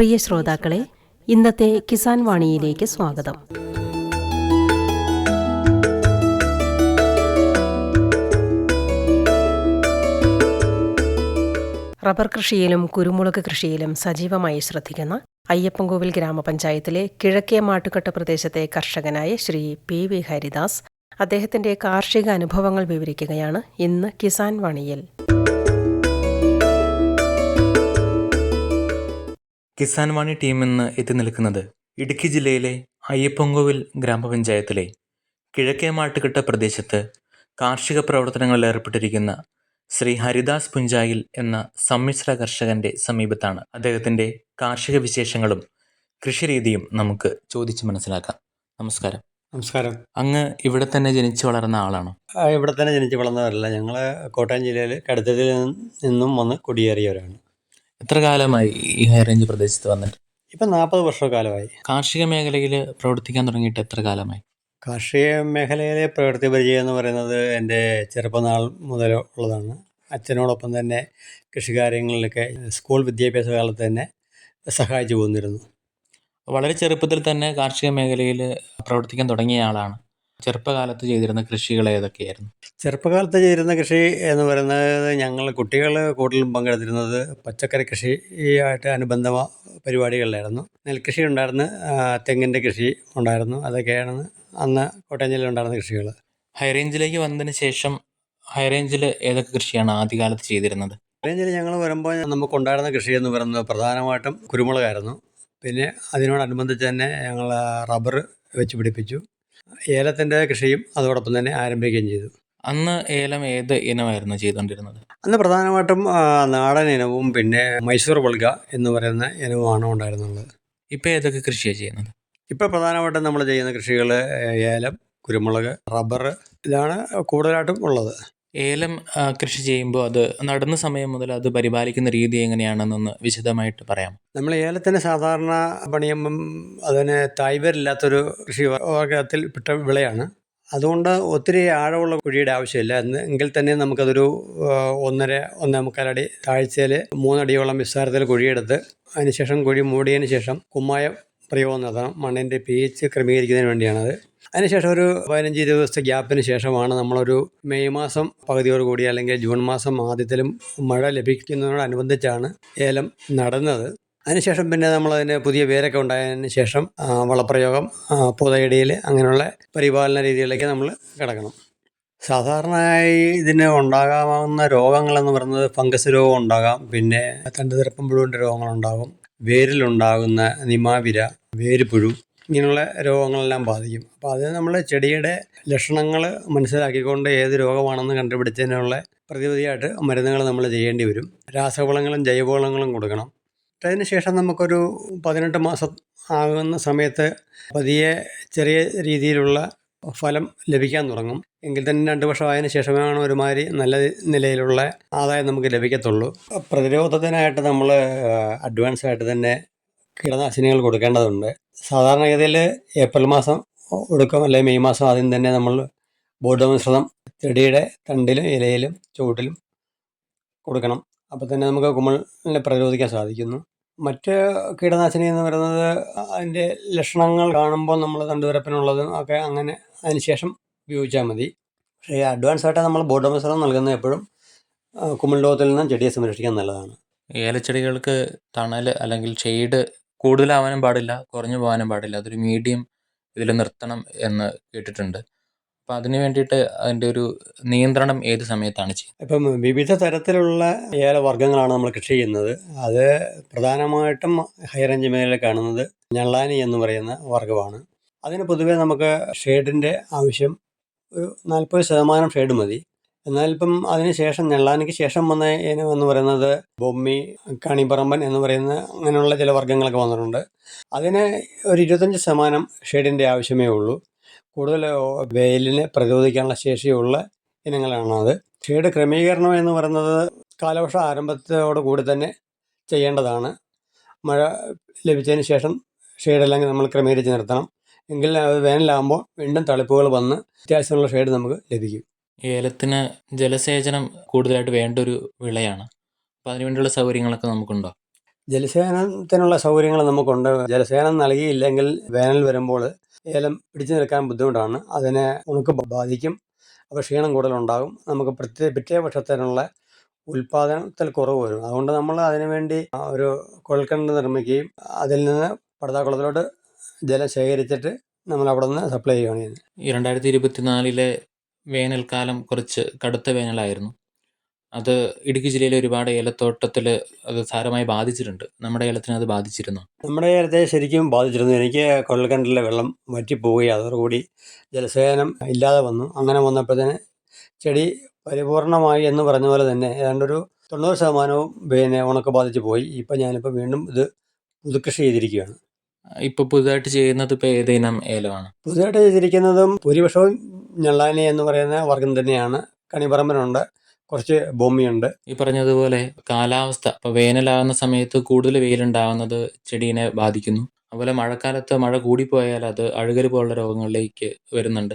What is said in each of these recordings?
പ്രിയ ശ്രോതാക്കളെ ഇന്നത്തെ കിസാൻ വാണിയിലേക്ക് സ്വാഗതം. റബ്ബർ കൃഷിയിലും കുരുമുളക് കൃഷിയിലും സജീവമായി ശ്രദ്ധിക്കുന്ന അയ്യപ്പൻകോവിൽ ഗ്രാമപഞ്ചായത്തിലെ കിഴക്കേ മാട്ടുകെട്ട പ്രദേശത്തെ കർഷകനായ ശ്രീ പി വി ഹരിദാസ് അദ്ദേഹത്തിന്റെ കാർഷിക അനുഭവങ്ങൾ വിവരിക്കുകയാണ് ഇന്ന് കിസാൻ വാണിയിൽ. കിസാൻ വാണി ടീം ഇന്ന് എത്തി നിൽക്കുന്നത് ഇടുക്കി ജില്ലയിലെ അയ്യപ്പൊങ്കോവിൽ ഗ്രാമപഞ്ചായത്തിലെ കിഴക്കേ മാട്ടുകെട്ട പ്രദേശത്ത് കാർഷിക പ്രവർത്തനങ്ങളിൽ ഏർപ്പെട്ടിരിക്കുന്ന ശ്രീ ഹരിദാസ് പുഞ്ചായിൽ എന്ന സമ്മിശ്ര കർഷകന്റെ സമീപത്താണ് അദ്ദേഹത്തിന്റെ കാർഷിക വിശേഷങ്ങളും കൃഷിരീതിയും നമുക്ക് ചോദിച്ചു മനസ്സിലാക്കാം. നമസ്കാരം. നമസ്കാരം. അങ്ങ് ഇവിടെ തന്നെ ജനിച്ചു വളർന്ന ആളാണോ? ഇവിടെ തന്നെ ജനിച്ചു വളർന്നവരല്ല ഞങ്ങൾ കോട്ടയം ജില്ലയിൽ കടുത്തതിൽ നിന്നും വന്ന് കുടിയേറിയവരാണ്. എത്ര കാലമായി ഈ ഹൈ റേഞ്ച് പ്രദേശത്ത് വന്നിട്ട്? ഇപ്പം നാൽപ്പത് വർഷക്കാലമായി. കാർഷിക മേഖലയിൽ പ്രവർത്തിക്കാൻ തുടങ്ങിയിട്ട് എത്ര കാലമായി? കാർഷിക മേഖലയിലെ പ്രവൃത്തി പരിചയം എന്ന് പറയുന്നത് എന്റെ ചെറുപ്പനാൾ മുതൽ ഉള്ളതാണ്. അച്ഛനോടൊപ്പം തന്നെ കൃഷികാര്യങ്ങളിലൊക്കെ സ്കൂൾ വിദ്യാഭ്യാസ കാലത്ത് തന്നെ സഹായിച്ചു പോന്നിരുന്നു. വളരെ ചെറുപ്പത്തിൽ തന്നെ കാർഷിക മേഖലയിൽ പ്രവർത്തിക്കാൻ തുടങ്ങിയ ആളാണ്. ചെറുപ്പകാലത്ത് ചെയ്തിരുന്ന കൃഷികൾ ഏതൊക്കെയായിരുന്നു? ചെറുപ്പകാലത്ത് ചെയ്തിരുന്ന കൃഷി എന്ന് പറയുന്നത് ഞങ്ങൾ കുട്ടികൾ കൂടുതലും പങ്കെടുത്തിരുന്നത് പച്ചക്കറി കൃഷിയായിട്ട് അനുബന്ധ പരിപാടികളിലായിരുന്നു. നെൽകൃഷി ഉണ്ടായിരുന്നു തെങ്ങിന്റെ കൃഷി ഉണ്ടായിരുന്നു അതൊക്കെയാണ് അന്ന് കോട്ടയം ജില്ലയിൽ ഉണ്ടായിരുന്ന കൃഷികൾ. ഹൈറേഞ്ചിലേക്ക് വന്നതിന് ശേഷം ഹൈറേഞ്ചിൽ ഏതൊക്കെ കൃഷിയാണ് ആദ്യകാലത്ത് ചെയ്തിരുന്നത്? ഹൈറേഞ്ചിൽ ഞങ്ങൾ വരുമ്പോൾ നമുക്കുണ്ടായിരുന്ന കൃഷി എന്ന് പറയുന്നത് പ്രധാനമായിട്ടും കുരുമുളകായിരുന്നു. പിന്നെ അതിനോടനുബന്ധിച്ച് തന്നെ ഞങ്ങൾ റബ്ബർ വെച്ച് പിടിപ്പിച്ചു. ഏലത്തിന്റെ കൃഷിയും അതോടൊപ്പം തന്നെ ആരംഭിക്കുകയും ചെയ്തു. അന്ന് ഏലം ഏത് ഇനമായിരുന്നു ചെയ്തുകൊണ്ടിരുന്നത്? അന്ന് പ്രധാനമായിട്ടും നാടൻ ഇനവും പിന്നെ മൈസൂർ വൾഗ എന്ന് പറയുന്ന ഇനവുമാണ് ഉണ്ടായിരുന്നുള്ളത് ഇപ്പോൾ ഏതൊക്കെ കൃഷിയാണ് ചെയ്യുന്നത്? ഇപ്പോൾ പ്രധാനമായിട്ടും നമ്മൾ ചെയ്യുന്ന കൃഷികൾ ഏലം കുരുമുളക് റബ്ബർ ഇതാണ് കൂടുതലായിട്ടും ഉള്ളത്. ഏലം കൃഷി ചെയ്യുമ്പോൾ അത് നടുന്ന സമയം മുതൽ അത് പരിപാലിക്കുന്ന രീതി എങ്ങനെയാണെന്നൊന്ന് വിശദമായിട്ട് പറയാം നമ്മൾ ഏലത്തിന് സാധാരണ പണിയുമ്പം അതിന് തായ്വരില്ലാത്തൊരു കൃഷി വർഗത്തിൽ പെട്ട വിളയാണ്. അതുകൊണ്ട് ഒത്തിരി ആഴമുള്ള കുഴിയുടെ ആവശ്യമില്ല. എങ്കിൽ തന്നെ നമുക്കതൊരു ഒന്നര ഒന്നേ മുക്കാലടി താഴ്ചയിൽ മൂന്നടിയോളം വിസ്താരത്തിൽ കുഴിയെടുത്ത് അതിനുശേഷം കുഴി മൂടിയതിന് ശേഷം കുമ്മായം പ്രയോഗം നടത്തണം. മണ്ണിന്റെ പി എച്ച് ക്രമീകരിക്കുന്നതിന് വേണ്ടിയാണത്. അതിനുശേഷം ഒരു പതിനഞ്ച് ഇരുപത് ദിവസത്തെ ഗ്യാപ്പിന് ശേഷമാണ് നമ്മളൊരു മെയ് മാസം പകുതിയോട് കൂടി അല്ലെങ്കിൽ ജൂൺ മാസം ആദ്യത്തിലും മഴ ലഭിക്കുന്നതിനോടനുബന്ധിച്ചാണ് ഏലം നടന്നത്. അതിനുശേഷം പിന്നെ നമ്മളതിന് പുതിയ വേരൊക്കെ ഉണ്ടായതിന് ശേഷം വളപ്രയോഗം പുതയിടയിൽ അങ്ങനെയുള്ള പരിപാലന രീതികളിലേക്ക് നമ്മൾ കിടക്കണം. സാധാരണയായി ഇതിന് ഉണ്ടാകാവുന്ന രോഗങ്ങളെന്ന് പറയുന്നത് ഫംഗസ് രോഗം ഉണ്ടാകാം പിന്നെ തണ്ടുതിരപ്പം പുഴുവിന്റെ രോഗങ്ങളുണ്ടാകും വേരിലുണ്ടാകുന്ന നിമാവിര വേരുപുഴു ഇങ്ങനെയുള്ള രോഗങ്ങളെല്ലാം ബാധിക്കും. അപ്പോൾ അത് നമ്മൾ ചെടിയുടെ ലക്ഷണങ്ങൾ മനസ്സിലാക്കിക്കൊണ്ട് ഏത് രോഗമാണെന്ന് കണ്ടുപിടിച്ചതിനുള്ള പ്രതിവിധിയായിട്ട് മരുന്നുകൾ നമ്മൾ ചെയ്യേണ്ടി വരും. രാസവളങ്ങളും ജൈവവളങ്ങളും കൊടുക്കണം. അതിന് ശേഷം നമുക്കൊരു പതിനെട്ട് മാസം ആകുന്ന സമയത്ത് പതിയെ ചെറിയ രീതിയിലുള്ള ഫലം ലഭിക്കാൻ തുടങ്ങും. എങ്കിൽ തന്നെ രണ്ട് വർഷമായതിനു ശേഷമാണ് ഒരുമാതിരി നല്ല നിലയിലുള്ള ആദായം നമുക്ക് ലഭിക്കത്തുള്ളൂ. പ്രതിരോധത്തിനായിട്ട് നമ്മൾ അഡ്വാൻസ് ആയിട്ട് തന്നെ കീടനാശിനികൾ കൊടുക്കേണ്ടതുണ്ട്. സാധാരണഗതിയിൽ ഏപ്രിൽ മാസം കൊടുക്കും അല്ലെങ്കിൽ മെയ് മാസം ആദ്യം തന്നെ നമ്മൾ ബോർഡ് മിശ്രിതം ചെടിയുടെ തണ്ടിലും ഇലയിലും ചുവട്ടിലും കൊടുക്കണം. അപ്പോൾ തന്നെ നമുക്ക് കുമ്മളിനെ പ്രതിരോധിക്കാൻ സാധിക്കുന്നു. മറ്റ് കീടനാശിനി എന്ന് പറയുന്നത് അതിന്റെ ലക്ഷണങ്ങൾ കാണുമ്പോൾ നമ്മൾ തണ്ടുവരപ്പിനുള്ളതും ഒക്കെ അങ്ങനെ അതിനുശേഷം ഉപയോഗിച്ചാൽ മതി. പക്ഷേ അഡ്വാൻസ് ആയിട്ട് നമ്മൾ മിശ്രിതം നൽകുന്നത് എപ്പോഴും കുമിൾ രോഗത്തിൽ നിന്നും ചെടിയെ സംരക്ഷിക്കാൻ നല്ലതാണ്. ഏലച്ചെടികൾക്ക് തണൽ അല്ലെങ്കിൽ ഷെയ്ഡ് കൂടുതലാവാനും പാടില്ല കുറഞ്ഞു പോകാനും പാടില്ല. അതൊരു മീഡിയം ഇതിൽ നിർത്തണം എന്ന് കേട്ടിട്ടുണ്ട്. അപ്പം അതിന് വേണ്ടിയിട്ട് അതിന്റെ ഒരു നിയന്ത്രണം ഏത് സമയത്താണ് ചെയ്യുന്നത്? ഇപ്പം വിവിധ തരത്തിലുള്ള ഏല വർഗങ്ങളാണ് നമ്മൾ കൃഷി ചെയ്യുന്നത്. അത് പ്രധാനമായിട്ടും ഹൈ റേഞ്ച് മേഖലയിൽ കാണുന്നത് ഞള്ളാനി എന്ന് പറയുന്ന വർഗമാണ്. അതിന് പൊതുവേ നമുക്ക് ഷെയ്ഡിന്റെ ആവശ്യം ഒരു നാൽപ്പത് ശതമാനം ഷെയ്ഡ് മതി. എന്നാൽ ഇപ്പം അതിന് ശേഷം ഞെള്ളാനയ്ക്ക് ശേഷം വന്ന ഇനം എന്ന് പറയുന്നത് ബൊമ്മി കണിപറമ്പൻ എന്ന് പറയുന്ന അങ്ങനെയുള്ള ചില വർഗങ്ങളൊക്കെ വന്നിട്ടുണ്ട്. അതിന് ഒരു ഇരുപത്തഞ്ച് ശതമാനം ഷെയ്ഡിന്റെ ആവശ്യമേ ഉള്ളൂ. കൂടുതൽ വെയിലിനെ പ്രതിരോധിക്കാനുള്ള ശേഷിയുള്ള ഇനങ്ങളാണ് അത്. ഷെയ്ഡ് ക്രമീകരണം എന്ന് പറയുന്നത് കാലവർഷ ആരംഭത്തോടു കൂടി തന്നെ ചെയ്യേണ്ടതാണ്. മഴ ലഭിച്ചതിന് ശേഷം ഷെയ്ഡെല്ലാം നമ്മൾ ക്രമീകരിച്ച് നിർത്തണം. എങ്കിൽ വേനലാകുമ്പോൾ വീണ്ടും തളിപ്പുകൾ വന്ന് അത്യാവശ്യമുള്ള ഷെയ്ഡ് നമുക്ക് ലഭിക്കും. ഏലത്തിന് ജലസേചനം കൂടുതലായിട്ട് വേണ്ട ഒരു വിളയാണ്. അപ്പോൾ അതിനുവേണ്ടിയുള്ള സൗകര്യങ്ങളൊക്കെ നമുക്കുണ്ടോ? ജലസേചനത്തിനുള്ള സൗകര്യങ്ങൾ നമുക്കുണ്ട്. ജലസേചനം നൽകിയില്ലെങ്കിൽ വേനൽ വരുമ്പോൾ ഏലം പിടിച്ചു നിൽക്കാൻ ബുദ്ധിമുട്ടാണ്. അതിനെ ഉണക്ക് ബാധിക്കും. അപ്പോൾ ക്ഷീണം കൂടുതലുണ്ടാകും. നമുക്ക് പ്രത്യേക പിറ്റേ വർഷത്തിനുള്ള ഉൽപ്പാദനത്തിൽ കുറവ് വരും. അതുകൊണ്ട് നമ്മൾ അതിനുവേണ്ടി ഒരു കുഴൽക്കിണർ നിർമ്മിക്കുകയും അതിൽ നിന്ന് പടുതാക്കുളത്തിലോട്ട് ജലം ശേഖരിച്ചിട്ട് നമ്മൾ അവിടെ നിന്ന് സപ്ലൈ ചെയ്യുകയാണ് ചെയ്യുന്നത്. ഈ രണ്ടായിരത്തി ഇരുപത്തിനാലിലെ വേനൽക്കാലം കുറച്ച് കടുത്ത വേനലായിരുന്നു. അത് ഇടുക്കി ജില്ലയിലെ ഒരുപാട് ഏലത്തോട്ടത്തിൽ അത് സാരമായി ബാധിച്ചിട്ടുണ്ട്. നമ്മുടെ ഏലത്തിന് അത് ബാധിച്ചിരുന്നു. നമ്മുടെ ഏലത്തെ ശരിക്കും ബാധിച്ചിരുന്നു. എനിക്ക് കൊള്ളക്കണ്ടിലെ വെള്ളം വറ്റിപ്പോവുകയും അതോടുകൂടി ജലസേചനം ഇല്ലാതെ വന്നു. അങ്ങനെ വന്നപ്പോഴത്തേന് ചെടി പരിപൂർണമായി എന്ന് പറഞ്ഞ പോലെ തന്നെ ഏതാണ്ടൊരു തൊണ്ണൂറ് ശതമാനവും പിന്നെ ഉണക്ക് ബാധിച്ച് പോയി. ഇപ്പം ഞാനിപ്പോൾ വീണ്ടും ഇത് പുതുകൃഷി ചെയ്തിരിക്കുകയാണ്. ഇപ്പോൾ പുതുതായിട്ട് ചെയ്യുന്നത് ഇപ്പോൾ ഏതിനം ഏലമാണ്? പുതുതായിട്ട് ചെയ്തിരിക്കുന്നതും ഭൂരിപക്ഷവും ഞെള്ളാനി എന്ന് പറയുന്ന വർഗം തന്നെയാണ്. കണിപറമ്പനുണ്ട് കുറച്ച് ഭൂമിയുണ്ട്. ഈ പറഞ്ഞതുപോലെ കാലാവസ്ഥ ഇപ്പോൾ വേനലാകുന്ന സമയത്ത് കൂടുതൽ വെയിലുണ്ടാകുന്നത് ചെടീനെ ബാധിക്കുന്നു. അതുപോലെ മഴക്കാലത്ത് മഴ കൂടിപ്പോയാൽ അത് അഴുകൽ പോലുള്ള രോഗങ്ങളിലേക്ക് വരുന്നുണ്ട്.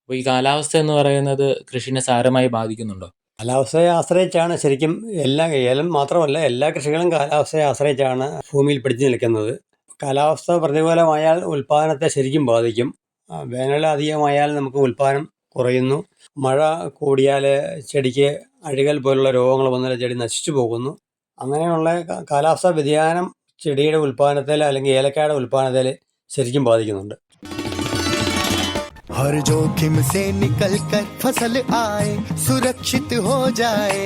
അപ്പോൾ ഈ കാലാവസ്ഥ എന്ന് പറയുന്നത് കൃഷിനെ സാരമായി ബാധിക്കുന്നുണ്ടോ? കാലാവസ്ഥയെ ആശ്രയിച്ചാണ് ശരിക്കും എല്ലാ ഏലം മാത്രമല്ല എല്ലാ കൃഷികളും കാലാവസ്ഥയെ ആശ്രയിച്ചാണ് ഭൂമിയിൽ പിടിച്ചു നിൽക്കുന്നത്. കാലാവസ്ഥ പ്രതികൂലമായാൽ ഉൽപ്പാദനത്തെ ശരിക്കും ബാധിക്കും ആ, വേനൽ അധികമായാൽ നമുക്ക് ഉൽപ്പാദനം കുറയുന്നു മഴ കൂടിയാൽ ചെടിക്ക് അഴുകൽ പോലുള്ള രോഗങ്ങൾ വന്നാൽ ചെടി നശിച്ചു പോകുന്നു അങ്ങനെയുള്ള കാ- കാലാവസ്ഥാ വ്യതിയാനം ചെടിയുടെ ഉൽപ്പാദനത്തിൽ അല്ലെങ്കിൽ ഏലക്കായുടെ ഉൽപ്പാദനത്തിൽ ശരിക്കും ബാധിക്കുന്നുണ്ട് हर जोखिम से निकल कर फसल आए सुरक्षित हो जाए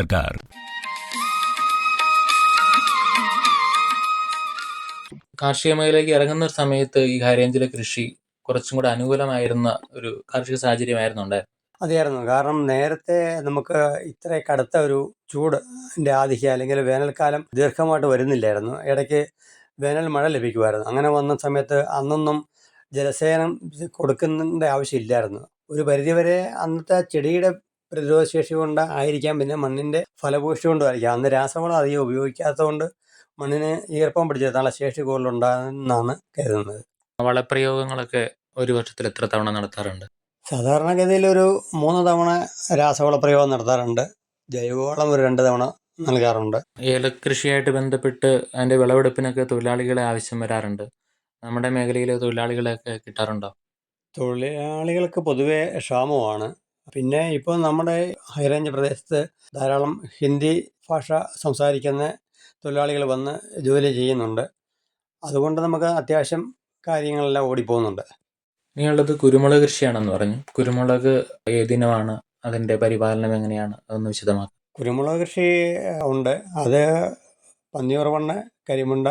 സർക്കാർ. കാർഷിക മേഖലയിലേക്ക് ഇറങ്ങുന്ന ഒരു സമയത്ത് ഈ ഹൈറേഞ്ചിലെ കൃഷി കുറച്ചും കൂടെ അനുകൂലമായിരുന്ന ഒരു കാർഷിക സാഹചര്യമായിരുന്നു ഉണ്ടായിരുന്നത് അതെയായിരുന്നു കാരണം നേരത്തെ നമുക്ക് ഇത്ര കടുത്ത ഒരു ചൂട് ആധിക്യം അല്ലെങ്കിൽ വേനൽക്കാലം ദീർഘമായിട്ട് വരുന്നില്ലായിരുന്നു. ഇടയ്ക്ക് വേനൽ മഴ ലഭിക്കുമായിരുന്നു. അങ്ങനെ വന്ന സമയത്ത് അന്നൊന്നും ജലസേനം കൊടുക്കുന്നതിന്റെ ആവശ്യമില്ലായിരുന്നു. ഒരു പരിധിവരെ അന്നത്തെ ചെടിയുടെ പ്രതിരോധശേഷി കൊണ്ട് ആയിരിക്കാം. പിന്നെ മണ്ണിന്റെ ഫലപുഷ്ടി കൊണ്ടും ആയിരിക്കാം. അന്ന് രാസവളം അധികം ഉപയോഗിക്കാത്തതുകൊണ്ട് മണ്ണിന് ഈർപ്പം പിടിച്ചെത്താനുള്ള ശേഷി കൂടുതലുണ്ടാകുന്നതെന്നാണ് കരുതുന്നത്. വളപ്രയോഗങ്ങളൊക്കെ ഒരു വർഷത്തിൽ എത്ര തവണ നടത്താറുണ്ട്? സാധാരണഗതിയിൽ ഒരു മൂന്ന് തവണ രാസവള പ്രയോഗം നടത്താറുണ്ട്. ജൈവവളം ഒരു രണ്ട് തവണ നൽകാറുണ്ട്. ഏലകൃഷിയായിട്ട് ബന്ധപ്പെട്ട് അതിന്റെ വിളവെടുപ്പിനൊക്കെ തൊഴിലാളികളെ ആവശ്യം വരാറുണ്ട്. നമ്മുടെ മേഖലയിൽ തൊഴിലാളികളെയൊക്കെ കിട്ടാറുണ്ടോ? തൊഴിലാളികൾക്ക് പൊതുവേ ക്ഷാമമാണ്. പിന്നെ ഇപ്പോൾ നമ്മുടെ ഹൈറേഞ്ച് പ്രദേശത്ത് ധാരാളം ഹിന്ദി ഭാഷ സംസാരിക്കുന്ന തൊഴിലാളികൾ വന്ന് ജോലി ചെയ്യുന്നുണ്ട്. അതുകൊണ്ട് നമുക്ക് അത്യാവശ്യം കാര്യങ്ങളെല്ലാം ഓടിപ്പോകുന്നുണ്ട്. ഇനിയുള്ളത് കുരുമുളക് കൃഷിയാണെന്ന് പറഞ്ഞു. കുരുമുളക് ഏതിനമാണ് അതിന്റെ പരിപാലനം എങ്ങനെയാണ്? അതൊന്ന് വിശദമാക്കാം. കുരുമുളക് കൃഷി ഉണ്ട്. അത് പന്നിയുറവണ്ണ കരിമുണ്ട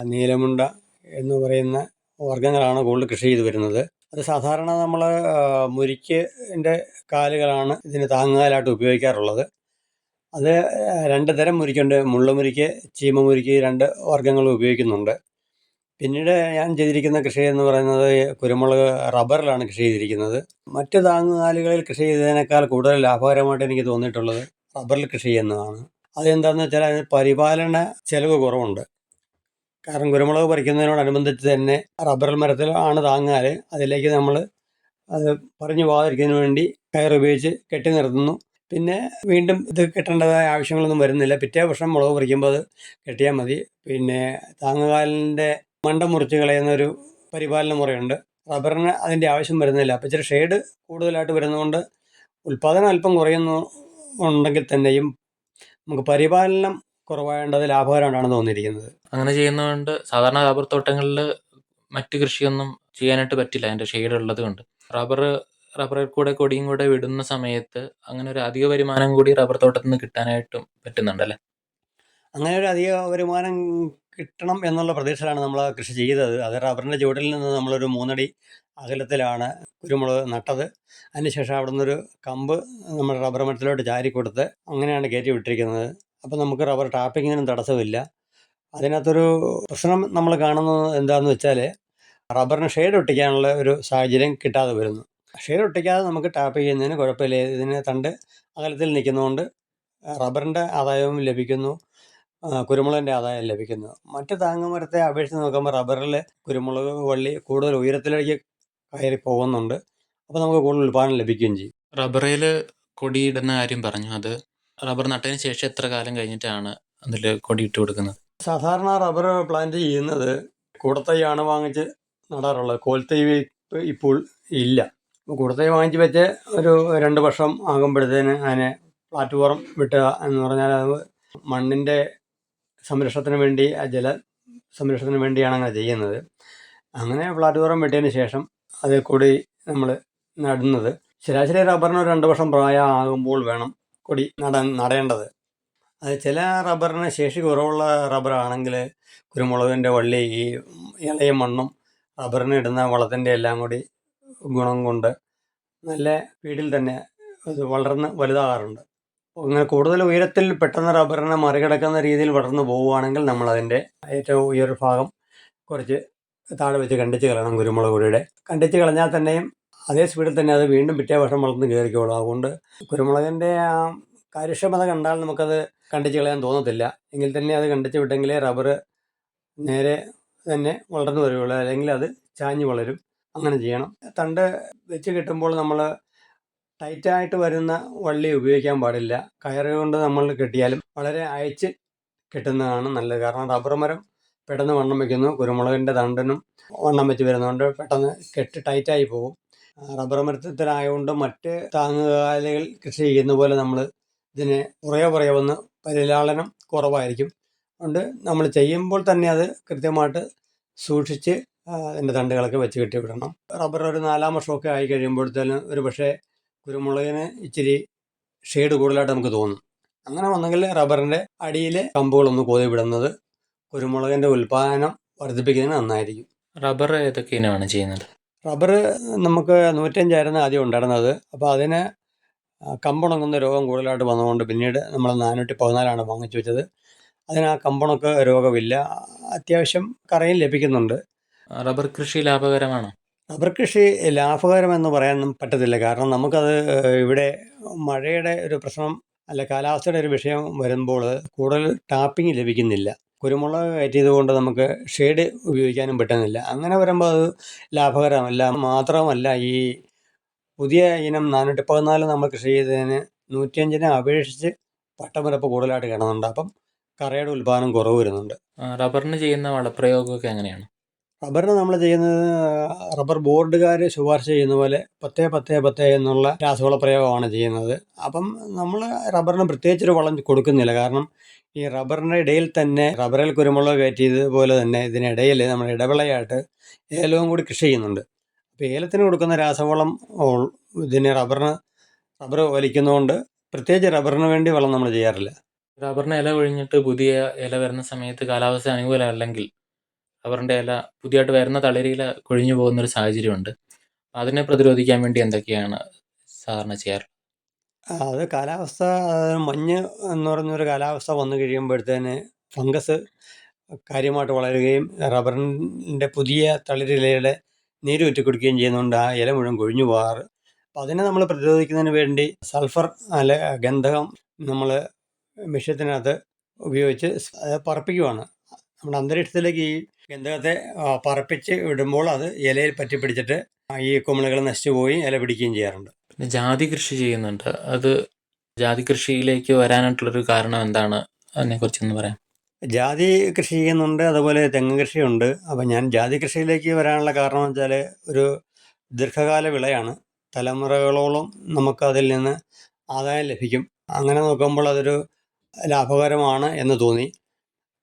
നീലമുണ്ട എന്ന് പറയുന്ന വർഗങ്ങളാണ് കൂടുതൽ കൃഷി ചെയ്തു വരുന്നത്. അത് സാധാരണ നമ്മൾ മുരിക്കിന്റെ കാലുകളാണ് ഇതിന് താങ്ങുകാലായിട്ട് ഉപയോഗിക്കാറുള്ളത്. അത് രണ്ട് തരം മുരിക്കുണ്ട്. മുള്ളുമുരിക്ക് ചീമമുരിക്ക് രണ്ട് വർഗങ്ങൾ ഉപയോഗിക്കുന്നുണ്ട്. പിന്നീട് ഞാൻ ചെയ്തിരിക്കുന്ന കൃഷി എന്ന് പറയുന്നത് കുരുമുളക് റബ്ബറിലാണ് കൃഷി ചെയ്തിരിക്കുന്നത്. മറ്റ് താങ്ങുകാലുകളിൽ കൃഷി ചെയ്തതിനേക്കാൾ കൂടുതൽ ലാഭകരമായിട്ട് എനിക്ക് തോന്നിയിട്ടുള്ളത് റബ്ബറിൽ കൃഷി ചെയ്യുന്നതാണ്. അതെന്താണെന്ന് വെച്ചാൽ അതിന് പരിപാലന ചെലവ് കുറവുണ്ട്. കാരണം കുരുമുളക് പറിക്കുന്നതിനോടനുബന്ധിച്ച് തന്നെ റബ്ബർ മരത്തിൽ ആണ് താങ്ങാൽ അതിലേക്ക് നമ്മൾ അത് പറഞ്ഞു പോകാതിരിക്കുന്നതിന് വേണ്ടി കയർ ഉപയോഗിച്ച് കെട്ടി നിർത്തുന്നു. പിന്നെ വീണ്ടും ഇത് കെട്ടേണ്ടതായ ആവശ്യങ്ങളൊന്നും വരുന്നില്ല. പിറ്റേ വർഷം മുളക് പറിക്കുമ്പോൾ അത് കെട്ടിയാൽ മതി. പിന്നെ താങ്ങുകാലിന്റെ മണ്ട മുറിച്ച് കളയുന്നൊരു പരിപാലന മുറയുണ്ട്. റബ്ബറിന് അതിന്റെ ആവശ്യം വരുന്നില്ല. അപ്പോൾ ഇച്ചിരി ഷെയ്ഡ് കൂടുതലായിട്ട് വരുന്നതുകൊണ്ട് ഉൽപ്പാദനം അല്പം കുറയുന്നു ഉണ്ടെങ്കിൽ തന്നെയും നമുക്ക് പരിപാലനം കുറവായതുകൊണ്ട് അത് ലാഭകരമായിട്ടാണ് തോന്നിയിരിക്കുന്നത്. അങ്ങനെ ചെയ്യുന്നതുകൊണ്ട് സാധാരണ റബ്ബർ തോട്ടങ്ങളിൽ മറ്റു കൃഷിയൊന്നും ചെയ്യാനായിട്ട് പറ്റില്ല. അതിന്റെ ഷെയ്ഡ് ഉള്ളത് കൊണ്ട്. റബ്ബർ റബ്ബറിൽ കൂടെ കൊടിയും കൂടെ വിടുന്ന സമയത്ത് അങ്ങനെ ഒരു അധിക വരുമാനം കൂടി റബ്ബർ തോട്ടത്തിൽ നിന്ന് കിട്ടാനായിട്ടും പറ്റുന്നുണ്ടല്ലേ അങ്ങനെ ഒരു അധിക വരുമാനം കിട്ടണം എന്നുള്ള പ്രതീക്ഷയിലാണ് നമ്മൾ കൃഷി ചെയ്തത്. അത് റബ്ബറിന്റെ ചുവട്ടിൽ നിന്ന് നമ്മളൊരു മൂന്നടി അകലത്തിലാണ് കുരുമുളക് നട്ടത്. അതിനുശേഷം അവിടെ നിന്നൊരു കമ്പ് നമ്മുടെ റബ്ബർ മരത്തിലോട്ട് ചാരി കൊടുത്ത് അങ്ങനെയാണ് കയറ്റി വിട്ടിരിക്കുന്നത്. അപ്പോൾ നമുക്ക് റബ്ബർ ടാപ്പിങ്ങിനും തടസ്സമില്ല. അതിനകത്തൊരു പ്രശ്നം നമ്മൾ കാണുന്നത് എന്താണെന്ന് വെച്ചാൽ റബ്ബറിന് ഷെയ്ഡ് ഒട്ടിക്കാനുള്ള ഒരു സാഹചര്യം കിട്ടാതെ വരുന്നു. ഷെയ്ഡ് ഒട്ടിക്കാതെ നമുക്ക് ടാപ്പ് ചെയ്യുന്നതിന് കുഴപ്പമില്ല. ഇതിന് തണ്ട് അകലത്തിൽ നിൽക്കുന്നതുകൊണ്ട് റബ്ബറിന്റെ ആദായവും ലഭിക്കുന്നു. കുരുമുളകിന്റെ ആദായം ലഭിക്കുന്നു. മറ്റ് താങ്ങുമരത്തെ അപേക്ഷിച്ച് നോക്കുമ്പോൾ റബ്ബറിൽ കുരുമുളക് വള്ളി കൂടുതൽ ഉയരത്തിലേക്ക് കയറി പോകുന്നുണ്ട്. അപ്പോൾ നമുക്ക് കൂടുതൽ ഉൽപാദനം ലഭിക്കുകയും ചെയ്യും. റബ്ബറിൽ കൊടിയിടുന്ന കാര്യം പറഞ്ഞു അത്? റബ്ബർ നട്ടതിന് ശേഷം എത്ര കാലം കഴിഞ്ഞിട്ടാണ് അതിൽ കൊടി ഇട്ട് കൊടുക്കുന്നത്? സാധാരണ റബ്ബർ പ്ലാന്റ് ചെയ്യുന്നത് കൂടത്തൈയാണ് വാങ്ങിച്ച് നടാറുള്ളത്. കോൽത്തൈ ഇപ്പോൾ ഇല്ല. കൂടത്തൈ വാങ്ങിച്ച് വെച്ച് ഒരു രണ്ട് വർഷം ആകുമ്പോഴത്തേന് അതിനെ പ്ലാറ്റ്ഫോം വിട്ടുക എന്ന് പറഞ്ഞാൽ അത് മണ്ണിന്റെ സംരക്ഷണത്തിന് വേണ്ടി ജല സംരക്ഷണത്തിന് വേണ്ടിയാണ് അങ്ങനെ ചെയ്യുന്നത്. അങ്ങനെ പ്ലാറ്റ്ഫോം വിട്ടതിന് ശേഷം അതിൽ കൂടി നമ്മൾ നടുന്നത്. ശരാശരി റബ്ബറിന് രണ്ട് വർഷം പ്രായമാകുമ്പോൾ വേണം കൊടി നട നടേണ്ടത്. അത് ചില റബ്ബറിന് ശേഷി കുറവുള്ള റബ്ബറാണെങ്കിൽ കുരുമുളകിന്റെ വള്ളി ഈ ഇളയ മണ്ണും റബ്ബറിന് ഇടുന്ന വളത്തിന്റെ എല്ലാം കൂടി ഗുണം കൊണ്ട് നല്ല വീടിൽ തന്നെ അത് വളർന്ന് വലുതാകാറുണ്ട്. അങ്ങനെ കൂടുതൽ ഉയരത്തിൽ പെട്ടെന്ന് റബ്ബറിനെ മറികടക്കുന്ന രീതിയിൽ വളർന്നു പോവുകയാണെങ്കിൽ നമ്മളതിന്റെ ഏറ്റവും ഉയർ ഭാഗം കുറച്ച് താഴെ വെച്ച് കണ്ടിച്ച് കളയണം കുരുമുളക് പൊടിയുടെ. കണ്ടിച്ച് കളഞ്ഞാൽ തന്നെയും അതേ സ്പീഡിൽ തന്നെ അത് വീണ്ടും പിറ്റേ വർഷം വളർന്ന് കയറിക്കോളും. അതുകൊണ്ട് കുരുമുളകിന്റെ ആ കാര്യക്ഷമത കണ്ടാൽ നമുക്കത് കണ്ടിച്ച് കളയാൻ തോന്നത്തില്ല. എങ്കിൽ തന്നെ അത് കണ്ടിച്ച് വിട്ടെങ്കിലേ റബ്ബർ നേരെ തന്നെ വളർന്നു വരികയുള്ളൂ അല്ലെങ്കിൽ അത് ചാഞ്ഞ് വളരും. അങ്ങനെ ചെയ്യണം. തണ്ട് വെച്ച് കിട്ടുമ്പോൾ നമ്മൾ ടൈറ്റായിട്ട് വരുന്ന വള്ളി ഉപയോഗിക്കാൻ പാടില്ല. കയറ് കൊണ്ട് നമ്മൾ കെട്ടിയാലും വളരെ അയച്ച് കെട്ടുന്നതാണ് നല്ലത്. കാരണം റബ്ബർ മരം പെട്ടെന്ന് വണ്ണം വയ്ക്കുന്നു കുരുമുളകിന്റെ തണ്ടനും വണ്ണം വെച്ച് വരുന്നതുകൊണ്ട് പെട്ടെന്ന് കെട്ട് ടൈറ്റായി പോകും. റബ്ബർ മരത്തിലായതുകൊണ്ട് മറ്റ് താങ്ങുകാലികൾ കൃഷി ചെയ്യുന്ന പോലെ നമ്മൾ ഇതിനെ കുറേ കുറേ വന്ന് പരിലാളനം കുറവായിരിക്കും. അതുകൊണ്ട് നമ്മൾ ചെയ്യുമ്പോൾ തന്നെ അത് കൃത്യമായിട്ട് സൂക്ഷിച്ച് അതിന്റെ തണ്ടുകളൊക്കെ വെച്ച് കെട്ടി വിടണം. റബ്ബർ ഒരു നാലാം വർഷമൊക്കെ ആയി കഴിയുമ്പോഴത്തേനും ഒരു പക്ഷേ കുരുമുളകിന് ഇച്ചിരി ഷെയ്ഡ് കൂടുതലായിട്ട് നമുക്ക് തോന്നും. അങ്ങനെ വന്നെങ്കിൽ റബ്ബറിന്റെ അടിയിലെ കമ്പുകളൊന്ന് കോതി വിടുന്നത് കുരുമുളകിന്റെ ഉൽപ്പാദനം വർദ്ധിപ്പിക്കുന്നതിന് നന്നായിരിക്കും. റബ്ബർ ഏതൊക്കെ ഇനമാണ് ചെയ്യുന്നത്? റബ്ബർ നമുക്ക് നൂറ്റഞ്ചായിരുന്നു ആദ്യം ഉണ്ടായിരുന്നത്. അപ്പോൾ അതിന് കമ്പുണങ്ങുന്ന രോഗം കൂടുതലായിട്ട് വന്നതുകൊണ്ട് പിന്നീട് നമ്മൾ നാനൂറ്റി പതിനാലാണ് വാങ്ങിച്ചു വെച്ചത്. അതിന് ആ കമ്പുണക്ക് രോഗമില്ല. അത്യാവശ്യം കറയും ലഭിക്കുന്നുണ്ട്. റബ്ബർ കൃഷി ലാഭകരമാണ്? റബ്ബർ കൃഷി ലാഭകരമെന്ന് പറയാൻ പറ്റത്തില്ല. കാരണം നമുക്കത് ഇവിടെ മഴയുടെ ഒരു പ്രശ്നം അല്ല കാലാവസ്ഥയുടെ ഒരു വിഷയം വരുമ്പോൾ കൂടുതൽ ടാപ്പിംഗ് ലഭിക്കുന്നില്ല. കുരുമുളക് കയറ്റിയത് കൊണ്ട് നമുക്ക് ഷെയ്ഡ് ഉപയോഗിക്കാനും പറ്റുന്നില്ല. അങ്ങനെ വരുമ്പോൾ അത് ലാഭകരമല്ല. മാത്രമല്ല ഈ പുതിയ ഇനം നാനൂറ്റി പതിനാല് നമ്മൾ കൃഷി ചെയ്തതിന് നൂറ്റിയഞ്ചിനെ അപേക്ഷിച്ച് പട്ടമുരപ്പ് കൂടുതലായിട്ട് കിടന്നുണ്ട്. അപ്പം കറയുടെ ഉൽപാദനം കുറവ് വരുന്നുണ്ട്. റബ്ബറിന് ചെയ്യുന്ന വളപ്രയോഗമൊക്കെ എങ്ങനെയാണ്? റബ്ബറിന് നമ്മൾ ചെയ്യുന്നത് റബ്ബർ ബോർഡുകാർ ശുപാർശ ചെയ്യുന്ന പോലെ പത്തേ പത്തേ പത്തേ എന്നുള്ള രാസവള പ്രയോഗമാണ് ചെയ്യുന്നത്. അപ്പം നമ്മൾ റബ്ബറിന് പ്രത്യേകിച്ചൊരു വളം കൊടുക്കുന്നില്ല. കാരണം ഈ റബ്ബറിന്റെ ഇടയിൽ തന്നെ റബ്ബറിൽ കുരുമുളക് കയറ്റിയത് പോലെ തന്നെ ഇതിനിടയിൽ നമ്മൾ ഇടവിളയായിട്ട് ഏലവും കൂടി കൃഷി ചെയ്യുന്നുണ്ട്. അപ്പോൾ ഏലത്തിന് കൊടുക്കുന്ന രാസവളം ഇതിന് റബ്ബറിന് റബ്ബർ വലിക്കുന്നതുകൊണ്ട് പ്രത്യേകിച്ച് റബ്ബറിന് വേണ്ടി വളം നമ്മൾ ചെയ്യാറില്ല. റബ്ബറിന് ഇല കൊഴിഞ്ഞിട്ട് പുതിയ ഇല വരുന്ന സമയത്ത് കാലാവസ്ഥ അനുകൂലമല്ലെങ്കിൽ റബ്ബറിന്റെ ഇല പുതിയതായിട്ട് വരുന്ന തളിരില കൊഴിഞ്ഞു പോകുന്ന ഒരു സാഹചര്യമുണ്ട്. അതിനെ പ്രതിരോധിക്കാൻ വേണ്ടി എന്തൊക്കെയാണ് സാധാരണ ചെയ്യാറ്? അത് കാലാവസ്ഥ മഞ്ഞ് എന്ന് പറഞ്ഞൊരു കാലാവസ്ഥ വന്നു കഴിയുമ്പോഴത്തേന് ഫംഗസ് കാര്യമായിട്ട് വളരുകയും റബ്ബറിന്റെ പുതിയ തളിരിലയുടെ നീര് ഉറ്റി കുടിക്കുകയും ചെയ്യുന്നതുകൊണ്ട് ആ ഇല മുഴുവൻ കൊഴിഞ്ഞു പോകാറ്. അപ്പം അതിനെ നമ്മൾ പ്രതിരോധിക്കുന്നതിന് വേണ്ടി സൾഫർ അല്ല ഗന്ധകം നമ്മൾ മിഷത്തിനകത്ത് ഉപയോഗിച്ച് പറപ്പിക്കുവാണ്. നമ്മുടെ അന്തരീക്ഷത്തിലേക്ക് ഈ ഗന്ധകത്തെ പറപ്പിച്ച് വിടുമ്പോൾ അത് ഇലയിൽ പറ്റി പിടിച്ചിട്ട് ഈ കുമിളുകൾ നശിച്ചു പോയി ഇല പിടിക്കുകയും ചെയ്യാറുണ്ട്. പിന്നെ ജാതി കൃഷി ചെയ്യുന്നുണ്ട്. അത് ജാതി കൃഷിയിലേക്ക് വരാനായിട്ടുള്ളൊരു കാരണം എന്താണ്? അതിനെക്കുറിച്ചൊന്ന് പറയാം. ജാതി കൃഷി ചെയ്യുന്നുണ്ട് അതുപോലെ തെങ്ങ് കൃഷിയുണ്ട്. അപ്പം ഞാൻ ജാതി കൃഷിയിലേക്ക് വരാനുള്ള കാരണം വെച്ചാൽ ഒരു ദീർഘകാല വിളയാണ്. തലമുറകളോളം നമുക്ക് അതിൽ നിന്ന് ആദായം ലഭിക്കും. അങ്ങനെ നോക്കുമ്പോൾ അതൊരു ലാഭകരമാണ് എന്ന് തോന്നി.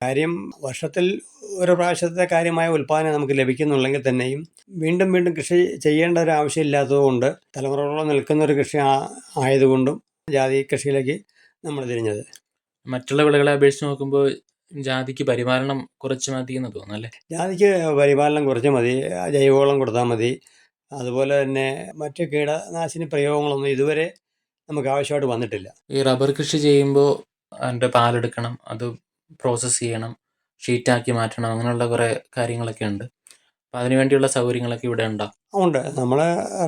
കാര്യം വർഷത്തിൽ ഒരു പ്രാവശ്യത്തെ കാര്യമായ ഉൽപ്പാദനം നമുക്ക് ലഭിക്കുന്നുണ്ടെങ്കിൽ തന്നെയും വീണ്ടും വീണ്ടും കൃഷി ചെയ്യേണ്ട ഒരു ആവശ്യമില്ലാത്തതുകൊണ്ട് തലമുറകളോളം നിൽക്കുന്ന ഒരു കൃഷി ആയതുകൊണ്ടും ജാതി കൃഷിയിലേക്ക് നമ്മൾ തിരിഞ്ഞത്. മറ്റുള്ള വിളകളെ അപേക്ഷിച്ച് നോക്കുമ്പോൾ ജാതിക്ക് പരിപാലനം കുറച്ച് മതി എന്ന് തോന്നുന്നു അല്ലേ? ജാതിക്ക് പരിപാലനം കുറച്ച് മതി ജൈവവളം കൊടുത്താൽ മതി അതുപോലെ തന്നെ മറ്റ് കീടനാശിനി പ്രയോഗങ്ങളൊന്നും ഇതുവരെ നമുക്ക് ആവശ്യമായിട്ട് വന്നിട്ടില്ല. ഈ റബ്ബർ കൃഷി ചെയ്യുമ്പോൾ അതിന്റെ പാലെടുക്കണം അത് പ്രോസസ്സ് ചെയ്യണം ഷീറ്റാക്കി മാറ്റണം അങ്ങനെയുള്ള കുറേ കാര്യങ്ങളൊക്കെ ഉണ്ട്. അപ്പോൾ അതിനുവേണ്ടിയുള്ള സൗകര്യങ്ങളൊക്കെ ഇവിടെ ഉണ്ടോ? ഉണ്ട്. നമ്മൾ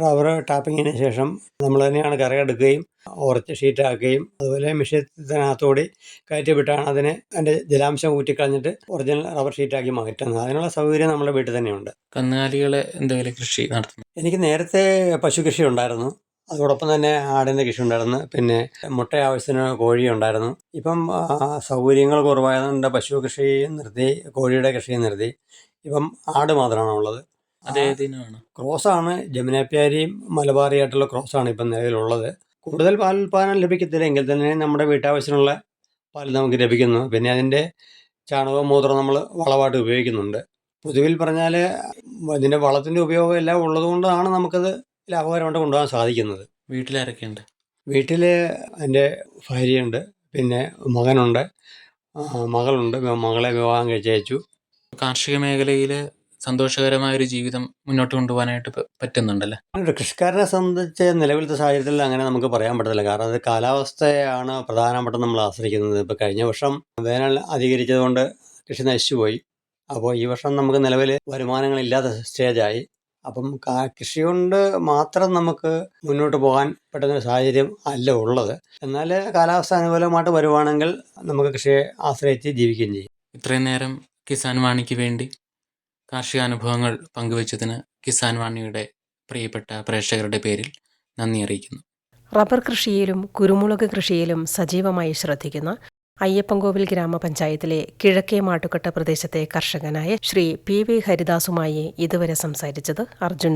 റബ്ബർ ടാപ്പിങ്ങിന് ശേഷം നമ്മൾ തന്നെയാണ് കറയെടുക്കുകയും ഉറച്ച് ഷീറ്റാക്കുകയും അതുപോലെ മിഷ്യത്തിനകത്തോടി കയറ്റി വിട്ടാണ് അതിനെ അതിന്റെ ജലാംശം ഊറ്റിക്കളഞ്ഞിട്ട് ഒറിജിനൽ റബ്ബർ ഷീറ്റാക്കി മാറ്റുന്നത്. അതിനുള്ള സൗകര്യം നമ്മുടെ വീട്ടിൽ തന്നെയുണ്ട്. കന്നുകാലികളെ എന്തെങ്കിലും കൃഷി നടത്തുന്നു എനിക്ക് നേരത്തെ പശു കൃഷി ഉണ്ടായിരുന്നു. അതോടൊപ്പം തന്നെ ആടിന്റെ കൃഷി ഉണ്ടായിരുന്നു. പിന്നെ മുട്ട ആവശ്യത്തിന് കോഴി ഉണ്ടായിരുന്നു. ഇപ്പം സൗകര്യങ്ങൾ കുറവായതുകൊണ്ട് പശു കൃഷി നിർത്തി കോഴിയുടെ കൃഷി നിർത്തി. ഇപ്പം ആട് മാത്രമാണ് ഉള്ളത്. അതേതിനാണ് ക്രോസാണ് ജമുനാപ്യാരിയും മലബാറിയായിട്ടുള്ള ക്രോസാണ് ഇപ്പം നിലവിലുള്ളത്. കൂടുതൽ പാൽ ഉൽപ്പാദനം ലഭിക്കത്തില്ല. എങ്കിൽ തന്നെ നമ്മുടെ വീട്ടാവശ്യത്തിനുള്ള പാൽ നമുക്ക് ലഭിക്കുന്നു. പിന്നെ അതിന്റെ ചാണകവും മൂത്രം നമ്മൾ വളമായിട്ട് ഉപയോഗിക്കുന്നുണ്ട്. പൊതുവിൽ പറഞ്ഞാൽ ഇതിന്റെ വളത്തിന്റെ ഉപയോഗം എല്ലാം ഉള്ളതുകൊണ്ടാണ് നമുക്കത് ലാഭകരമായിട്ട് കൊണ്ടുപോകാൻ സാധിക്കുന്നത്. വീട്ടിലാരൊക്കെയുണ്ട്? വീട്ടിൽ എന്റെ ഭാര്യയുണ്ട് പിന്നെ മകനുണ്ട് മകളുണ്ട് മകളെ വിവാഹം കഴിച്ചയച്ചു. കാർഷിക മേഖലയിൽ സന്തോഷകരമായ ഒരു ജീവിതം മുന്നോട്ട് കൊണ്ടുപോകാനായിട്ട് പറ്റുന്നുണ്ടല്ലേ? കൃഷിക്കാരനെ സംബന്ധിച്ച് നിലവിലത്തെ സാഹചര്യത്തിൽ അങ്ങനെ നമുക്ക് പറയാൻ പറ്റത്തില്ല. കാരണം അത് കാലാവസ്ഥയാണ് പ്രധാനമായിട്ടും നമ്മൾ ആശ്രയിക്കുന്നത്. ഇപ്പോൾ കഴിഞ്ഞ വർഷം വേനൽ അധികരിച്ചതുകൊണ്ട് കൃഷി നശിച്ചുപോയി. അപ്പോൾ ഈ വർഷം നമുക്ക് നിലവിൽ വരുമാനങ്ങളില്ലാത്ത സ്റ്റേജായി. അപ്പം കൃഷി കൊണ്ട് മാത്രം നമുക്ക് മുന്നോട്ട് പോകാൻ പറ്റുന്ന ഒരു സാഹചര്യം അല്ല ഉള്ളത്. എന്നാൽ കാലാവസ്ഥ അനുകൂലമായിട്ട് വരുവാണെങ്കിൽ നമുക്ക് കൃഷിയെ ആശ്രയിച്ച് ജീവിക്കുകയും ചെയ്യും. ഇത്രയും നേരം കിസാൻ വാണിക്ക് വേണ്ടി കാർഷിക അനുഭവങ്ങൾ പങ്കുവച്ചതിന് കിസാൻ വാണിയുടെ പ്രിയപ്പെട്ട പ്രേക്ഷകരുടെ പേരിൽ നന്ദി അറിയിക്കുന്നു. റബ്ബർ കൃഷിയിലും കുരുമുളക് കൃഷിയിലും സജീവമായി ശ്രദ്ധിക്കുന്ന അയ്യപ്പൻകോവിൽ ഗ്രാമപഞ്ചായത്തിലെ കിഴക്കേ മാട്ടുകെട്ട പ്രദേശത്തെ കർഷകനായ ശ്രീ പി വി ഹരിദാസുമായി ഇതുവരെ സംസാരിച്ചത് അർജുൻ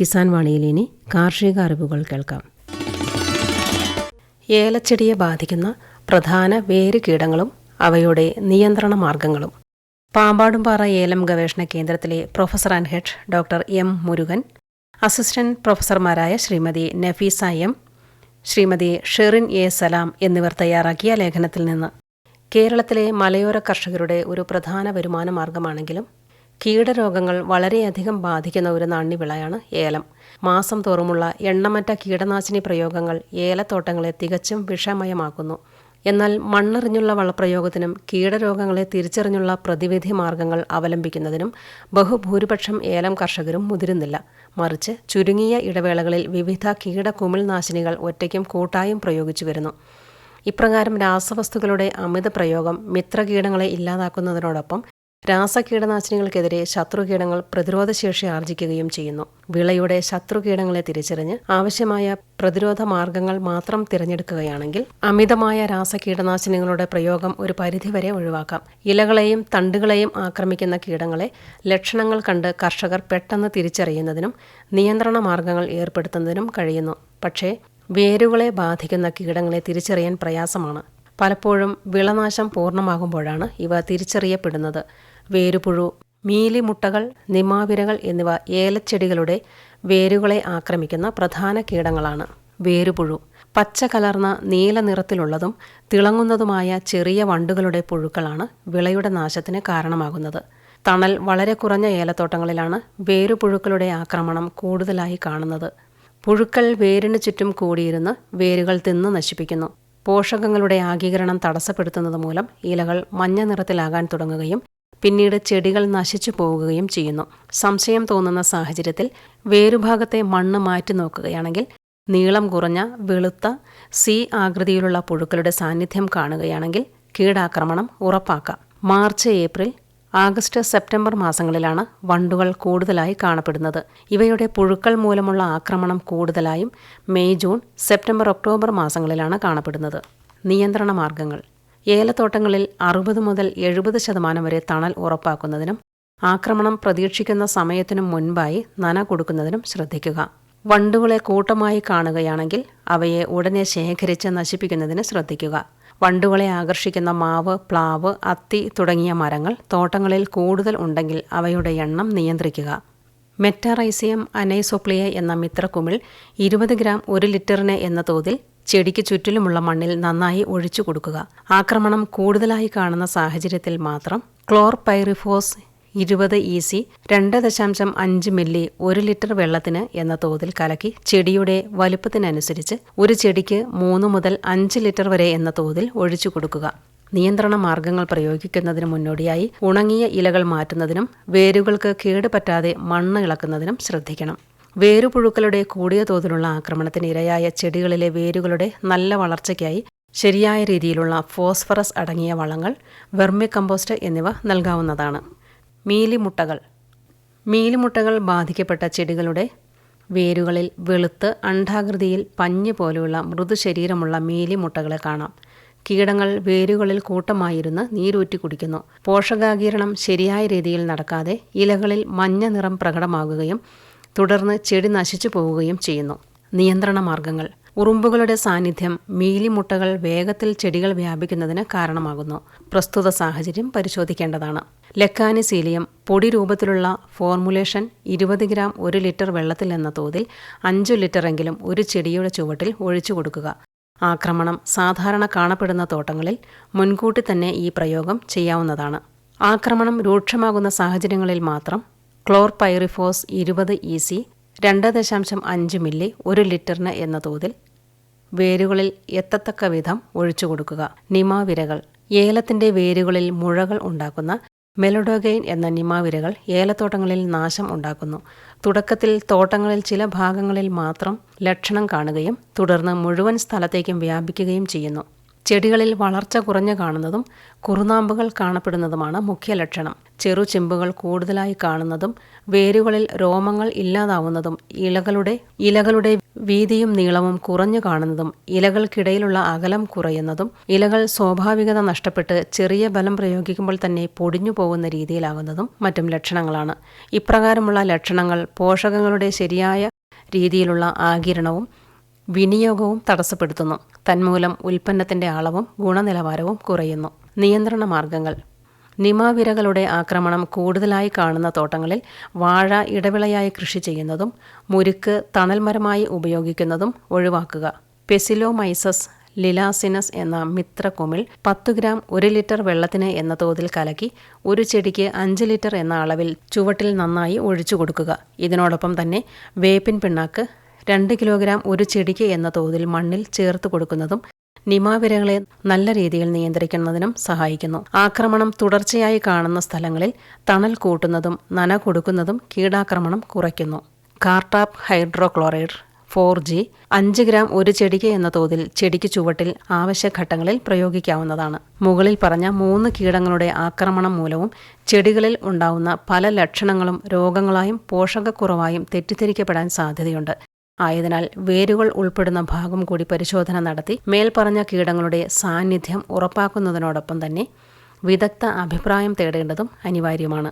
കിസാൻ വാണിയിൽ ഇനി കാർഷിക അറിവുകൾ കേൾക്കാം. ഏലച്ചെടിയെ ബാധിക്കുന്ന പ്രധാന വേര് കീടങ്ങളും അവയുടെ നിയന്ത്രണ മാർഗങ്ങളും. പാമ്പാടുംപാറ ഏലം ഗവേഷണ കേന്ദ്രത്തിലെ professor and head doctor M Murugan assistant പ്രൊഫസർമാരായ Shrimati Nafeesa M Shrimati Sherin A Salam എന്നിവർ തയ്യാറാക്കിയ ലേഖനത്തിൽ നിന്ന് കേരളത്തിലെ മലയോര കർഷകരുടെ ഒരു പ്രധാന വരുമാന മാർഗമാണെങ്കിലും കീടരോഗങ്ങൾ വളരെയധികം ബാധിക്കുന്ന ഒരു നാണ്യവിളയാണ് ഏലം. മാസം തോറുമുള്ള എണ്ണമറ്റ കീടനാശിനി പ്രയോഗങ്ങൾ ഏലത്തോട്ടങ്ങളെ തികച്ചും വിഷമയമാക്കുന്നു. എന്നാൽ മണ്ണെറിഞ്ഞുള്ള വളപ്രയോഗത്തിനും കീടരോഗങ്ങളെ തിരിച്ചറിഞ്ഞുള്ള പ്രതിവിധി മാർഗങ്ങൾ അവലംബിക്കുന്നതിനും ബഹുഭൂരിപക്ഷം ഏലം കർഷകരും മുതിരുന്നില്ല. മറിച്ച് ചുരുങ്ങിയ ഇടവേളകളിൽ വിവിധ കീടകുമിൾനാശിനികൾ ഒറ്റയ്ക്കും കൂട്ടായും പ്രയോഗിച്ചു വരുന്നു. ഇപ്രകാരം രാസവസ്തുക്കളുടെ അമിത പ്രയോഗം മിത്രകീടങ്ങളെ ഇല്ലാതാക്കുന്നതിനോടൊപ്പം രാസകീടനാശിനികൾക്കെതിരെ ശത്രുകീടങ്ങൾ പ്രതിരോധശേഷി ആർജിക്കുകയും ചെയ്യുന്നു. വിളയുടെ ശത്രുകീടങ്ങളെ തിരിച്ചറിഞ്ഞ് ആവശ്യമായ പ്രതിരോധ മാർഗങ്ങൾ മാത്രം തിരഞ്ഞെടുക്കുകയാണെങ്കിൽ അമിതമായ രാസകീടനാശിനികളുടെ പ്രയോഗം ഒരു പരിധിവരെ ഒഴിവാക്കാം. ഇലകളെയും തണ്ടുകളെയും ആക്രമിക്കുന്ന കീടങ്ങളെ ലക്ഷണങ്ങൾ കണ്ട് കർഷകർ പെട്ടെന്ന് തിരിച്ചറിയുന്നതിനും നിയന്ത്രണ മാർഗങ്ങൾ ഏർപ്പെടുത്തുന്നതിനും കഴിയുന്നു. പക്ഷേ വേരുകളെ ബാധിക്കുന്ന കീടങ്ങളെ തിരിച്ചറിയാൻ പ്രയാസമാണ്. പലപ്പോഴും വിളനാശം പൂർണമാകുമ്പോഴാണ് ഇവ തിരിച്ചറിയപ്പെടുന്നത്. വേരുപുഴു മീലിമുട്ടകൾ നിമാവിരകൾ എന്നിവ ഏലച്ചെടികളുടെ വേരുകളെ ആക്രമിക്കുന്ന പ്രധാന കീടങ്ങളാണ് വേരുപുഴു. പച്ച കലർന്ന നീല നിറത്തിലുള്ളതും തിളങ്ങുന്നതുമായ ചെറിയ വണ്ടുകളുടെ പുഴുക്കളാണ് വിളയുടെ നാശത്തിന് കാരണമാകുന്നത്. തണൽ വളരെ കുറഞ്ഞ ഏലത്തോട്ടങ്ങളിലാണ് വേരുപുഴുക്കളുടെ ആക്രമണം കൂടുതലായി കാണുന്നത്. പുഴുക്കൾ വേരിന് ചുറ്റും കൂടിയിരുന്ന് വേരുകൾ തിന്ന് നശിപ്പിക്കുന്നു. പോഷകങ്ങളുടെ ആഗീകരണം തടസ്സപ്പെടുത്തുന്നത് മൂലം ഇലകൾ മഞ്ഞ നിറത്തിലാകാൻ തുടങ്ങുകയും പിന്നീട് ചെടികൾ നശിച്ചു പോവുകയും ചെയ്യുന്നു. സംശയം തോന്നുന്ന സാഹചര്യത്തിൽ വേരുഭാഗത്തെ മണ്ണ് മാറ്റി നോക്കുകയാണെങ്കിൽ നീളം കുറഞ്ഞ വെളുത്ത സി ആകൃതിയിലുള്ള പുഴുക്കളുടെ സാന്നിധ്യം കാണുകയാണെങ്കിൽ കീടാക്രമണം ഉറപ്പാക്കാം. മാർച്ച് ഏപ്രിൽ ആഗസ്റ്റ് സെപ്റ്റംബർ മാസങ്ങളിലാണ് വണ്ടുകൾ കൂടുതലായി കാണപ്പെടുന്നത്. ഇവയുടെ പുഴുക്കൾ മൂലമുള്ള ആക്രമണം കൂടുതലായും മെയ് ജൂൺ സെപ്റ്റംബർ ഒക്ടോബർ മാസങ്ങളിലാണ് കാണപ്പെടുന്നത്. നിയന്ത്രണ മാർഗങ്ങൾ. ഏലത്തോട്ടങ്ങളിൽ അറുപത് മുതൽ എഴുപത് ശതമാനം വരെ തണൽ ഉറപ്പാക്കുന്നതിനും ആക്രമണം പ്രതീക്ഷിക്കുന്ന സമയത്തിനും മുൻപായി നന കൊടുക്കുന്നതിനും ശ്രദ്ധിക്കുക. വണ്ടുകളെ കൂട്ടമായി കാണുകയാണെങ്കിൽ അവയെ ഉടനെ ശേഖരിച്ച് നശിപ്പിക്കുന്നതിന് ശ്രദ്ധിക്കുക. വണ്ടുകളെ ആകർഷിക്കുന്ന മാവ് പ്ലാവ് അത്തി തുടങ്ങിയ മരങ്ങൾ തോട്ടങ്ങളിൽ കൂടുതൽ ഉണ്ടെങ്കിൽ അവയുടെ എണ്ണം നിയന്ത്രിക്കുക. മെറ്റാറൈസിയം അനൈസോപ്ലിയ എന്ന മിത്രക്കുമിൾ ഇരുപത് ഗ്രാം ഒരു ലിറ്ററിന് എന്ന തോതിൽ ചെടിക്ക് ചുറ്റിലുമുള്ള മണ്ണിൽ നന്നായി ഒഴിച്ചു കൊടുക്കുക. ആക്രമണം കൂടുതലായി കാണുന്ന സാഹചര്യത്തിൽ മാത്രം ക്ലോർ പൈറിഫോസ് ഇരുപത് ഇ സി രണ്ട് ദശാംശം അഞ്ച് മില്ലി ഒരു ലിറ്റർ വെള്ളത്തിന് എന്ന തോതിൽ കലക്കി ചെടിയുടെ വലുപ്പത്തിനനുസരിച്ച് ഒരു ചെടിക്ക് മൂന്ന് മുതൽ അഞ്ച് ലിറ്റർ വരെ എന്ന തോതിൽ ഒഴിച്ചു കൊടുക്കുക. നിയന്ത്രണ മാർഗങ്ങൾ പ്രയോഗിക്കുന്നതിന് മുന്നോടിയായി ഉണങ്ങിയ ഇലകൾ മാറ്റുന്നതിനും വേരുകൾക്ക് കേടുപറ്റാതെ മണ്ണ് ഇളക്കുന്നതിനും ശ്രദ്ധിക്കണം. വേരുപുഴുക്കളുടെ കൂടിയ തോതിലുള്ള ആക്രമണത്തിന് ഇരയായ ചെടികളിലെ വേരുകളുടെ നല്ല വളർച്ചയ്ക്കായി ശരിയായ രീതിയിലുള്ള ഫോസ്ഫറസ് അടങ്ങിയ വളങ്ങൾ വെർമി കമ്പോസ്റ്റ് എന്നിവ നൽകാവുന്നതാണ്. മീലിമുട്ടകൾ. മീലിമുട്ടകൾ ബാധിക്കപ്പെട്ട ചെടികളുടെ വേരുകളിൽ വെളുത്ത് അണ്ഡാകൃതിയിൽ പഞ്ഞ് പോലെയുള്ള മൃദുശരീരമുള്ള മീലിമുട്ടകളെ കാണാം. കീടങ്ങൾ വേരുകളിൽ കൂട്ടമായിരുന്ന് നീരൂറ്റി കുടിക്കുന്നു. പോഷകാകീരണം ശരിയായ രീതിയിൽ നടക്കാതെ ഇലകളിൽ മഞ്ഞ നിറം പ്രകടമാകുകയും തുടർന്ന് ചെടി നശിച്ചു പോവുകയും ചെയ്യുന്നു. നിയന്ത്രണ മാർഗങ്ങൾ. ഉറുമ്പുകളുടെ സാന്നിധ്യം മീലിമുട്ടകൾ വേഗത്തിൽ ചെടികൾ വ്യാപിക്കുന്നതിന് കാരണമാകുന്നു. പ്രസ്തുത സാഹചര്യം പരിശോധിക്കേണ്ടതാണ്. ലക്കാനിസീലിയം പൊടി രൂപത്തിലുള്ള ഫോർമുലേഷൻ ഇരുപത് ഗ്രാം ഒരു ലിറ്റർ വെള്ളത്തിൽ എന്ന തോതിൽ അഞ്ചു ലിറ്ററെങ്കിലും ഒരു ചെടിയുടെ ചുവട്ടിൽ ഒഴിച്ചു കൊടുക്കുക. ആക്രമണം സാധാരണ കാണപ്പെടുന്ന തോട്ടങ്ങളിൽ മുൻകൂട്ടി തന്നെ ഈ പ്രയോഗം ചെയ്യാവുന്നതാണ്. ആക്രമണം രൂക്ഷമാകുന്ന സാഹചര്യങ്ങളിൽ മാത്രം ക്ലോർ പൈറിഫോസ് ഇരുപത് ഇ സി രണ്ട് ദശാംശം അഞ്ച് മില്ലി ഒരു ലിറ്ററിന് എന്ന തോതിൽ വേരുകളിൽ എത്തത്തക്ക വിധം ഒഴിച്ചു കൊടുക്കുക. നിമാവിരകൾ ഏലത്തിന്റെ വേരുകളിൽ മുഴകൾ ഉണ്ടാക്കുന്ന മെലഡോഗെയിൻ എന്ന നിമാവിരകൾ ഏലത്തോട്ടങ്ങളിൽ നാശം ഉണ്ടാക്കുന്നു. തുടക്കത്തിൽ തോട്ടങ്ങളിൽ ചില ഭാഗങ്ങളിൽ മാത്രം ലക്ഷണം കാണുകയും തുടർന്ന് മുഴുവൻ സ്ഥലത്തേക്കും വ്യാപിക്കുകയും ചെയ്യുന്നു. ചെടികളിൽ വളർച്ച കുറഞ്ഞു കാണുന്നതും കുറുനാമ്പുകൾ കാണപ്പെടുന്നതുമാണ് മുഖ്യ ലക്ഷണം. ചെറു ചെറുചെമ്പുകൾ കൂടുതലായി കാണുന്നതും വേരുകളിൽ രോമങ്ങൾ ഇല്ലാതാവുന്നതും ഇലകളുടെ ഇലകളുടെ വീതിയും നീളവും കുറഞ്ഞു കാണുന്നതും ഇലകൾക്കിടയിലുള്ള അകലം കുറയുന്നതും ഇലകൾ സ്വാഭാവികത നഷ്ടപ്പെട്ട് ചെറിയ ബലം പ്രയോഗിക്കുമ്പോൾ തന്നെ പൊടിഞ്ഞു പോകുന്ന രീതിയിലാകുന്നതും മറ്റും ലക്ഷണങ്ങളാണ്. ഇപ്രകാരമുള്ള ലക്ഷണങ്ങൾ പോഷകങ്ങളുടെ ശരിയായ രീതിയിലുള്ള ആകിരണവും വിനിയോഗവും തടസ്സപ്പെടുത്തുന്നു. തന്മൂലം ഉൽപ്പന്നത്തിന്റെ അളവും ഗുണനിലവാരവും കുറയുന്നു. നിയന്ത്രണ മാർഗങ്ങൾ. നിമാവിരകളുടെ ആക്രമണം കൂടുതലായി കാണുന്ന തോട്ടങ്ങളിൽ വാഴ ഇടവിളയായി കൃഷി ചെയ്യുന്നതും മുരുക്ക് തണൽമരമായി ഉപയോഗിക്കുന്നതും ഒഴിവാക്കുക. പെസിലോമൈസസ് ലിലാസിനസ് എന്ന മിത്രക്കുമിൾ പത്ത് ഗ്രാം ഒരു ലിറ്റർ വെള്ളത്തിന് എന്ന തോതിൽ കലക്കി ഒരു ചെടിക്ക് അഞ്ച് ലിറ്റർ എന്ന അളവിൽ ചുവട്ടിൽ നന്നായി ഒഴിച്ചു കൊടുക്കുക. ഇതിനോടൊപ്പം തന്നെ വേപ്പിൻ പിണ്ണാക്ക് രണ്ട് കിലോഗ്രാം ഒരു ചെടിക്ക് എന്ന തോതിൽ മണ്ണിൽ ചേർത്ത് കൊടുക്കുന്നതും നിമാവിരകളെ നല്ല രീതിയിൽ നിയന്ത്രിക്കുന്നതിനും സഹായിക്കുന്നു. ആക്രമണം തുടർച്ചയായി കാണുന്ന സ്ഥലങ്ങളിൽ തണൽ കൂട്ടുന്നതും നന കൊടുക്കുന്നതും കീടാക്രമണം കുറയ്ക്കുന്നു. കാർട്ടാപ്പ് ഹൈഡ്രോക്ലോറൈഡ് ഫോർ ജി അഞ്ച് ഗ്രാം ഒരു ചെടിക്ക് എന്ന തോതിൽ ചെടിക്ക് ചുവട്ടിൽ ആവശ്യഘട്ടങ്ങളിൽ പ്രയോഗിക്കാവുന്നതാണ്. മുകളിൽ പറഞ്ഞ മൂന്ന് കീടങ്ങളുടെ ആക്രമണം മൂലവും ചെടികളിൽ ഉണ്ടാവുന്ന പല ലക്ഷണങ്ങളും രോഗങ്ങളായും പോഷകക്കുറവായും തെറ്റിദ്ധരിക്കപ്പെടാൻ സാധ്യതയുണ്ട്. ആയതിനാൽ വേരുകൾ ഉൾപ്പെടുന്ന ഭാഗം കൂടി പരിശോധന നടത്തി മേൽപ്പറഞ്ഞ കീടങ്ങളുടെ സാന്നിധ്യം ഉറപ്പാക്കുന്നതിനോടൊപ്പം തന്നെ വിദഗ്ധ അഭിപ്രായം തേടേണ്ടതും അനിവാര്യമാണ്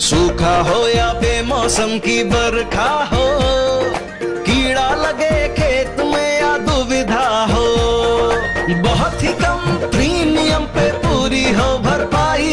सूखा हो या बेमौसम की बरखा हो कीड़ा लगे खेत में या दुविधा हो बहुत ही कम प्रीमियम पे पूरी हो भरपाई